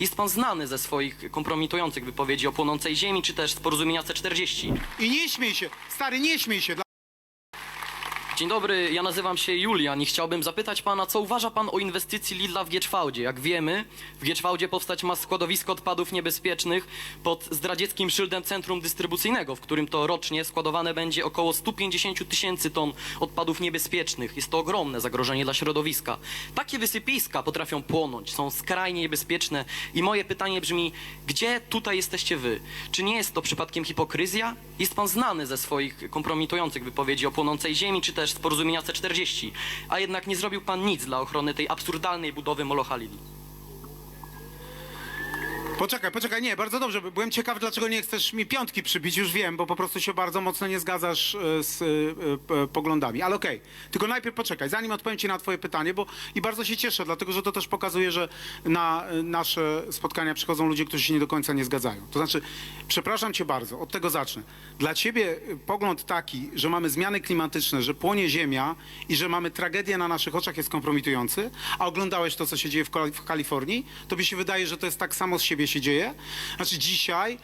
Jest pan znany ze swoich kompromitujących wypowiedzi o płonącej ziemi, czy też z porozumienia C40. I nie śmiej się, stary, nie śmiej się. Dzień dobry, ja nazywam się Julian i chciałbym zapytać pana, co uważa pan o inwestycji Lidla w Gieczwałdzie? Jak wiemy, w Gieczwałdzie powstać ma składowisko odpadów niebezpiecznych pod zdradzieckim szyldem Centrum Dystrybucyjnego, w którym to rocznie składowane będzie około 150 tysięcy ton odpadów niebezpiecznych. Jest to ogromne zagrożenie dla środowiska. Takie wysypiska potrafią płonąć, są skrajnie niebezpieczne i moje pytanie brzmi, gdzie tutaj jesteście wy? Czy nie jest to przypadkiem hipokryzja? Jest pan znany ze swoich kompromitujących wypowiedzi o płonącej ziemi, czy też z porozumienia C40, a jednak nie zrobił pan nic dla ochrony tej absurdalnej budowy Molocha Lili. Poczekaj, poczekaj, nie, bardzo dobrze. Byłem ciekaw, dlaczego nie chcesz mi piątki przybić, już wiem, bo po prostu się bardzo mocno nie zgadzasz e, z e, p- poglądami. Ale okej, tylko najpierw poczekaj, zanim odpowiem ci na twoje pytanie, bo i bardzo się cieszę, dlatego że to też pokazuje, że na e, nasze spotkania przychodzą ludzie, którzy się nie do końca nie zgadzają. To znaczy, przepraszam cię bardzo, od tego zacznę. Dla ciebie e, pogląd taki, że mamy zmiany klimatyczne, że płonie ziemia i że mamy tragedię na naszych oczach jest kompromitujący, a oglądałeś to, co się dzieje w, Kal- w Kalifornii, to mi się wydaje, że to jest tak samo z siebie się dzieje. Znaczy dzisiaj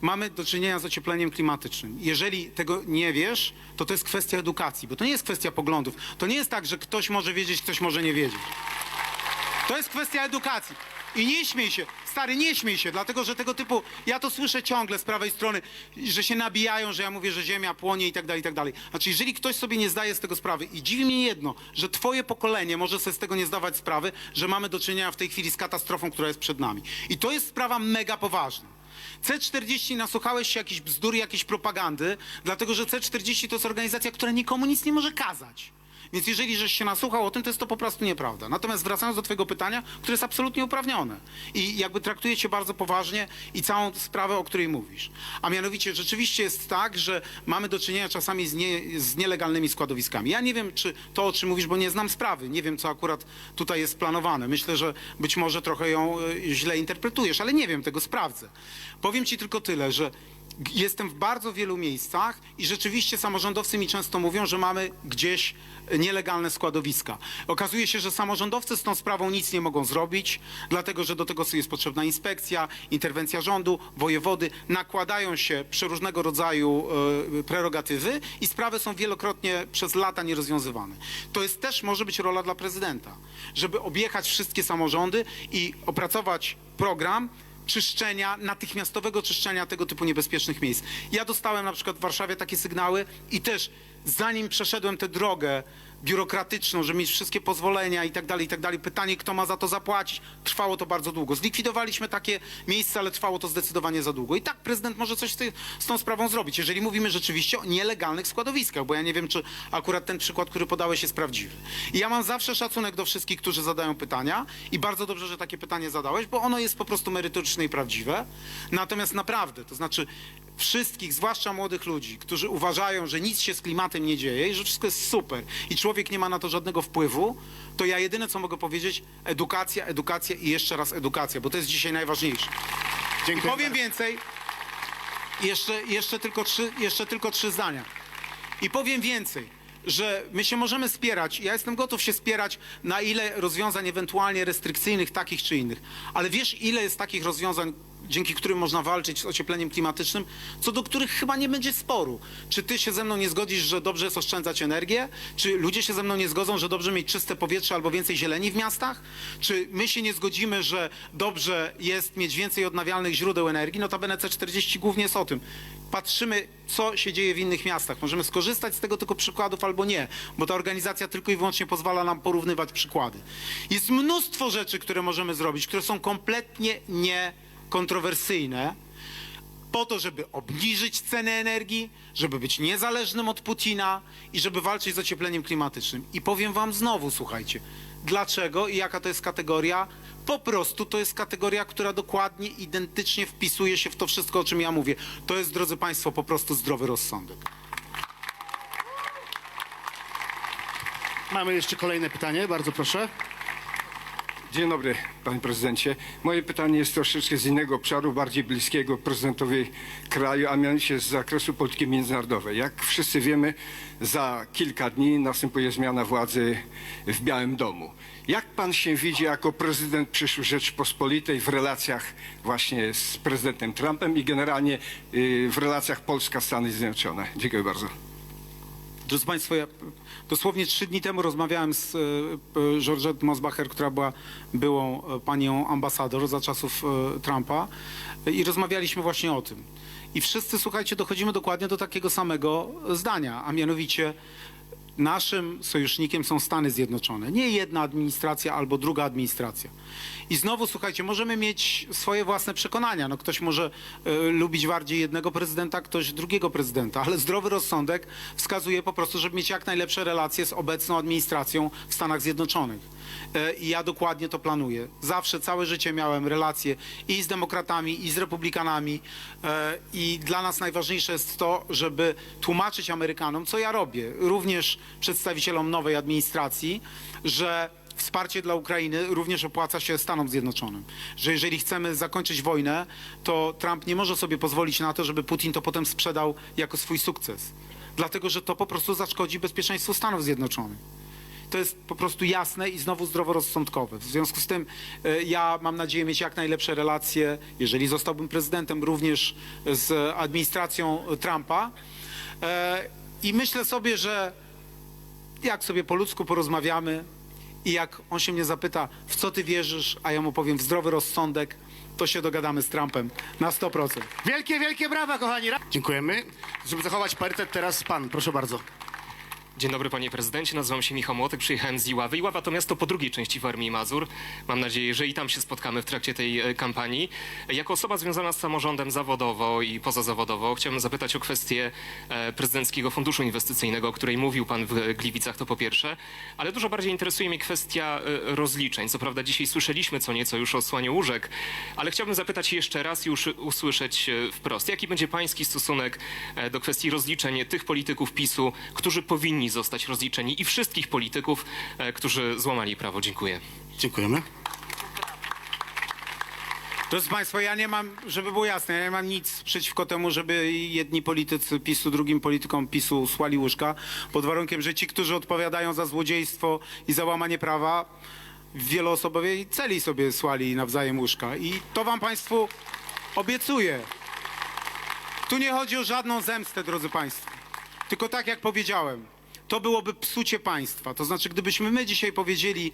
mamy do czynienia z ociepleniem klimatycznym. Jeżeli tego nie wiesz, to to jest kwestia edukacji, bo to nie jest kwestia poglądów. To nie jest tak, że ktoś może wiedzieć, ktoś może nie wiedzieć. To jest kwestia edukacji. I nie śmiej się, stary, nie śmiej się, dlatego że tego typu, ja to słyszę ciągle z prawej strony, że się nabijają, że ja mówię, że ziemia płonie i tak dalej, i tak dalej. Znaczy, jeżeli ktoś sobie nie zdaje z tego sprawy i dziwi mnie jedno, że twoje pokolenie może sobie z tego nie zdawać sprawy, że mamy do czynienia w tej chwili z katastrofą, która jest przed nami. I to jest sprawa mega poważna. C40 nasłuchałeś się jakichś bzdur, jakiejś propagandy, dlatego że C40 to jest organizacja, która nikomu nic nie może kazać. Więc jeżeli żeś się nasłuchał o tym, to jest to po prostu nieprawda. Natomiast wracając do twojego pytania, które jest absolutnie uprawnione i jakby traktuje cię bardzo poważnie i całą sprawę, o której mówisz. A mianowicie rzeczywiście jest tak, że mamy do czynienia czasami z, nie, z nielegalnymi składowiskami. Ja nie wiem, czy to, o czym mówisz, bo nie znam sprawy, nie wiem, co akurat tutaj jest planowane. Myślę, że być może trochę ją e, źle interpretujesz, ale nie wiem, tego sprawdzę. Powiem ci tylko tyle, że Jestem w bardzo wielu miejscach i rzeczywiście samorządowcy mi często mówią, że mamy gdzieś nielegalne składowiska. Okazuje się, że samorządowcy z tą sprawą nic nie mogą zrobić, dlatego że do tego jest potrzebna inspekcja, interwencja rządu, wojewody, nakładają się przeróżnego rodzaju e, prerogatywy i sprawy są wielokrotnie przez lata nierozwiązywane. To jest też może być rola dla prezydenta, żeby objechać wszystkie samorządy i opracować program, czyszczenia, natychmiastowego czyszczenia tego typu niebezpiecznych miejsc. Ja dostałem na przykład w Warszawie takie sygnały i też zanim przeszedłem tę drogę biurokratyczną, żeby mieć wszystkie pozwolenia i tak dalej, i tak dalej, pytanie, kto ma za to zapłacić, trwało to bardzo długo. Zlikwidowaliśmy takie miejsca, ale trwało to zdecydowanie za długo. I tak prezydent może coś z, ty, z tą sprawą zrobić, jeżeli mówimy rzeczywiście o nielegalnych składowiskach, bo ja nie wiem, czy akurat ten przykład, który podałeś jest prawdziwy. I ja mam zawsze szacunek do wszystkich, którzy zadają pytania i bardzo dobrze, że takie pytanie zadałeś, bo ono jest po prostu merytoryczne i prawdziwe. Natomiast naprawdę, to znaczy wszystkich, zwłaszcza młodych ludzi, którzy uważają, że nic się z klimatem nie dzieje i że wszystko jest super i człowiek nie ma na to żadnego wpływu, to ja jedyne, co mogę powiedzieć, edukacja, edukacja i jeszcze raz edukacja, bo to jest dzisiaj najważniejsze. I Dziękuję powiem bardzo. więcej, jeszcze, jeszcze, tylko trzy, jeszcze tylko trzy zdania. I powiem więcej, że my się możemy spierać, ja jestem gotów się spierać na ile rozwiązań ewentualnie restrykcyjnych, takich czy innych. Ale wiesz, ile jest takich rozwiązań, dzięki którym można walczyć z ociepleniem klimatycznym, co do których chyba nie będzie sporu. Czy ty się ze mną nie zgodzisz, że dobrze jest oszczędzać energię? Czy ludzie się ze mną nie zgodzą, że dobrze mieć czyste powietrze albo więcej zieleni w miastach? Czy my się nie zgodzimy, że dobrze jest mieć więcej odnawialnych źródeł energii? No to C40 głównie jest o tym. Patrzymy, co się dzieje w innych miastach. Możemy skorzystać z tego tylko przykładów albo nie, bo ta organizacja tylko i wyłącznie pozwala nam porównywać przykłady. Jest mnóstwo rzeczy, które możemy zrobić, które są kompletnie niekontrowersyjne, po to, żeby obniżyć cenę energii, żeby być niezależnym od Putina i żeby walczyć z ociepleniem klimatycznym. I powiem wam znowu, słuchajcie, dlaczego i jaka to jest kategoria? Po prostu to jest kategoria, która dokładnie, identycznie wpisuje się w to wszystko, o czym ja mówię. To jest, drodzy Państwo, po prostu zdrowy rozsądek. Mamy jeszcze kolejne pytanie, bardzo proszę. Dzień dobry, panie prezydencie. Moje pytanie jest troszeczkę z innego obszaru, bardziej bliskiego prezydentowi kraju, a mianowicie z zakresu polityki międzynarodowej. Jak wszyscy wiemy, za kilka dni następuje zmiana władzy w Białym Domu. Jak pan się widzi jako prezydent przyszłej Rzeczypospolitej w relacjach właśnie z prezydentem Trumpem i generalnie y, w relacjach Polska-Stany Zjednoczone? Dziękuję bardzo. Drodzy Państwo, ja dosłownie trzy dni temu rozmawiałem z e, e, Georgette Mosbacher, która była byłą e, panią ambasador za czasów Trumpa i rozmawialiśmy właśnie o tym. I wszyscy, słuchajcie, dochodzimy dokładnie do takiego samego zdania, a mianowicie naszym sojusznikiem są Stany Zjednoczone. Nie jedna administracja albo druga administracja. I znowu, słuchajcie, możemy mieć swoje własne przekonania. No, ktoś może e, lubić bardziej jednego prezydenta, ktoś drugiego prezydenta, ale zdrowy rozsądek wskazuje po prostu, żeby mieć jak najlepsze relacje z obecną administracją w Stanach Zjednoczonych. E, I ja dokładnie to planuję. Zawsze, całe życie miałem relacje i z demokratami, i z republikanami. E, I dla nas najważniejsze jest to, żeby tłumaczyć Amerykanom, co ja robię, również przedstawicielom nowej administracji, że wsparcie dla Ukrainy również opłaca się Stanom Zjednoczonym. Że jeżeli chcemy zakończyć wojnę, to Trump nie może sobie pozwolić na to, żeby Putin to potem sprzedał jako swój sukces. Dlatego, że to po prostu zaszkodzi bezpieczeństwu Stanów Zjednoczonych. To jest po prostu jasne i znowu zdroworozsądkowe. W związku z tym e, ja mam nadzieję mieć jak najlepsze relacje, jeżeli zostałbym prezydentem, również z administracją Trumpa. E, I myślę sobie, że jak sobie po ludzku porozmawiamy i jak on się mnie zapyta, w co ty wierzysz, a ja mu powiem w zdrowy rozsądek, to się dogadamy z Trumpem na 100%. Wielkie, wielkie brawa, kochani. Dziękujemy. Żeby zachować parytet, teraz pan, proszę bardzo. Dzień dobry panie prezydencie, nazywam się Michał Młotek, przyjechałem z Iławy. Iława to miasto po drugiej części Warmii i Mazur. Mam nadzieję, że i tam się spotkamy w trakcie tej e, kampanii. Jako osoba związana z samorządem zawodowo i pozazawodowo chciałbym zapytać o kwestię e, prezydenckiego funduszu inwestycyjnego, o której mówił pan w Gliwicach, to po pierwsze. Ale dużo bardziej interesuje mnie kwestia e, rozliczeń. Co prawda dzisiaj słyszeliśmy co nieco już o słaniu łóżek, ale chciałbym zapytać jeszcze raz i już usłyszeć wprost. Jaki będzie pański stosunek do kwestii rozliczeń tych polityków PiSu, którzy powinni zostać rozliczeni i wszystkich polityków, e, którzy złamali prawo? Dziękuję. Dziękujemy. Drodzy Państwo, ja nie mam, żeby było jasne, ja nie mam nic przeciwko temu, żeby jedni politycy PiSu, drugim politykom PiSu słali łóżka, pod warunkiem, że ci, którzy odpowiadają za złodziejstwo i za łamanie prawa, w wieloosobowej celi sobie słali nawzajem łóżka. I to wam Państwu obiecuję. Tu nie chodzi o żadną zemstę, drodzy Państwo. Tylko tak jak powiedziałem, to byłoby psucie państwa. To znaczy, gdybyśmy my dzisiaj powiedzieli,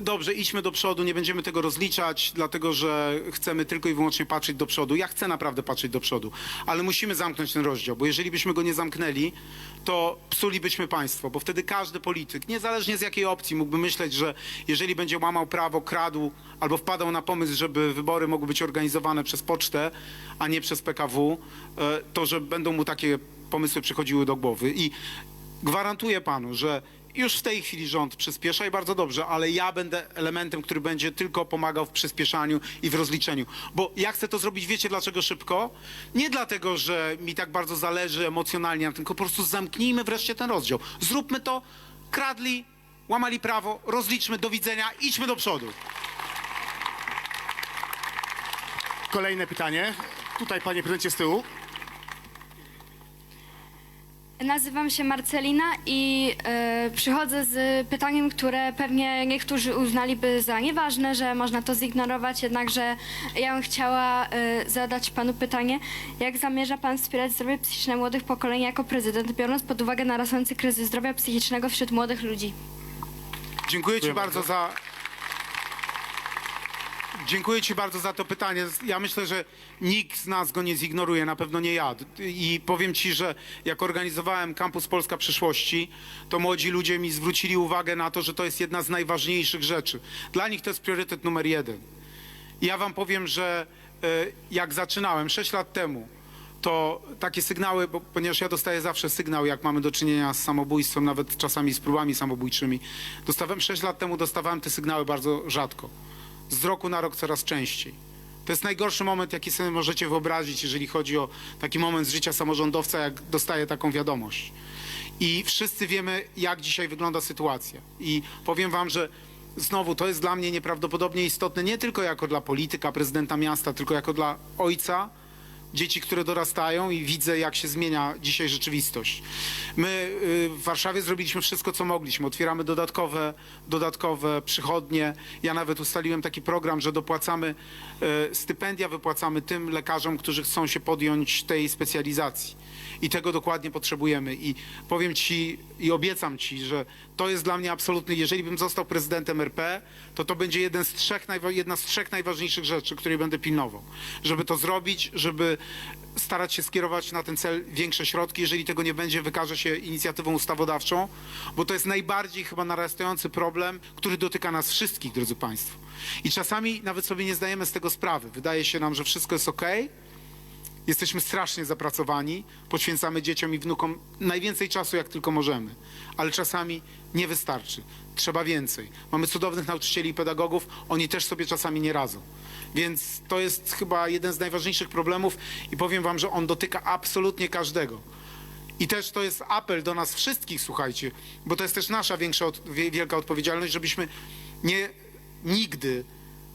dobrze, idźmy do przodu, nie będziemy tego rozliczać, dlatego że chcemy tylko i wyłącznie patrzeć do przodu. Ja chcę naprawdę patrzeć do przodu, ale musimy zamknąć ten rozdział, bo jeżeli byśmy go nie zamknęli, to psulibyśmy państwo, bo wtedy każdy polityk, niezależnie z jakiej opcji, mógłby myśleć, że jeżeli będzie łamał prawo, kradł albo wpadał na pomysł, żeby wybory mogły być organizowane przez pocztę, a nie przez PKW, e, to że będą mu takie pomysły przychodziły do głowy. I gwarantuję panu, że już w tej chwili rząd przyspiesza i bardzo dobrze, ale ja będę elementem, który będzie tylko pomagał w przyspieszaniu i w rozliczeniu. Bo ja chcę to zrobić, wiecie dlaczego szybko? Nie dlatego, że mi tak bardzo zależy emocjonalnie na tym, tylko po prostu zamknijmy wreszcie ten rozdział. Zróbmy to, kradli, łamali prawo, rozliczmy, do widzenia, idźmy do przodu. Kolejne pytanie. Tutaj, panie prezydencie, z tyłu. Nazywam się Marcelina i e, przychodzę z pytaniem, które pewnie niektórzy uznaliby za nieważne, że można to zignorować, jednakże ja bym chciała e, zadać panu pytanie, jak zamierza pan wspierać zdrowie psychiczne młodych pokoleń jako prezydent, biorąc pod uwagę narastający kryzys zdrowia psychicznego wśród młodych ludzi? Dziękuję Ci bardzo za. Dziękuję Ci bardzo za to pytanie. Ja myślę, że nikt z nas go nie zignoruje, na pewno nie ja. I powiem Ci, że jak organizowałem Kampus Polska Przyszłości, to młodzi ludzie mi zwrócili uwagę na to, że to jest jedna z najważniejszych rzeczy. Dla nich to jest priorytet numer jeden. Ja Wam powiem, że e, jak zaczynałem 6 lat temu, to takie sygnały, bo, ponieważ ja dostaję zawsze sygnał, jak mamy do czynienia z samobójstwem, nawet czasami z próbami samobójczymi. Dostawałem 6 lat temu, dostawałem te sygnały bardzo rzadko. Z roku na rok coraz częściej. To jest najgorszy moment, jaki sobie możecie wyobrazić, jeżeli chodzi o taki moment z życia samorządowca, jak dostaje taką wiadomość. I wszyscy wiemy, jak dzisiaj wygląda sytuacja. I powiem wam, że znowu to jest dla mnie nieprawdopodobnie istotne, nie tylko jako dla polityka, prezydenta miasta, tylko jako dla ojca, dzieci, które dorastają i widzę, jak się zmienia dzisiaj rzeczywistość. My y, w Warszawie zrobiliśmy wszystko, co mogliśmy. Otwieramy dodatkowe, dodatkowe przychodnie. Ja nawet ustaliłem taki program, że dopłacamy y, stypendia, wypłacamy tym lekarzom, którzy chcą się podjąć tej specjalizacji. I tego dokładnie potrzebujemy. I powiem Ci i obiecam Ci, że to jest dla mnie absolutny, jeżeli bym został prezydentem RP, to to będzie jeden z trzech, jedna z trzech najważniejszych rzeczy, której będę pilnował. Żeby to zrobić, żeby starać się skierować na ten cel większe środki. Jeżeli tego nie będzie, wykaże się inicjatywą ustawodawczą, bo to jest najbardziej chyba narastający problem, który dotyka nas wszystkich, drodzy Państwo. I czasami nawet sobie nie zdajemy z tego sprawy. Wydaje się nam, że wszystko jest okej, Jesteśmy strasznie zapracowani, poświęcamy dzieciom i wnukom najwięcej czasu, jak tylko możemy, ale czasami nie wystarczy. Trzeba więcej. Mamy cudownych nauczycieli i pedagogów, oni też sobie czasami nie radzą. Więc to jest chyba jeden z najważniejszych problemów i powiem Wam, że on dotyka absolutnie każdego. I też to jest apel do nas wszystkich, słuchajcie, bo to jest też nasza większa, wielka odpowiedzialność, żebyśmy nie nigdy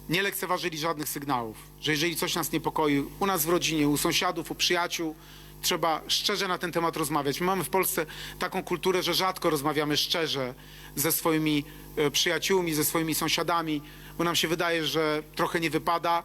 nie lekceważyli żadnych sygnałów, że jeżeli coś nas niepokoi, u nas w rodzinie, u sąsiadów, u przyjaciół, trzeba szczerze na ten temat rozmawiać. My mamy w Polsce taką kulturę, że rzadko rozmawiamy szczerze ze swoimi e, przyjaciółmi, ze swoimi sąsiadami, bo nam się wydaje, że trochę nie wypada.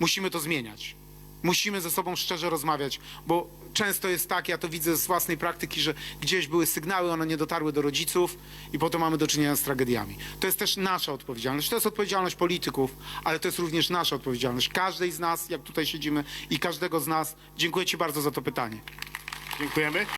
Musimy to zmieniać. Musimy ze sobą szczerze rozmawiać, bo często jest tak, ja to widzę z własnej praktyki, że gdzieś były sygnały, one nie dotarły do rodziców i potem mamy do czynienia z tragediami. To jest też nasza odpowiedzialność. To jest odpowiedzialność polityków, ale to jest również nasza odpowiedzialność. Każdej z nas, jak tutaj siedzimy i każdego z nas. Dziękuję Ci bardzo za to pytanie. Dziękujemy.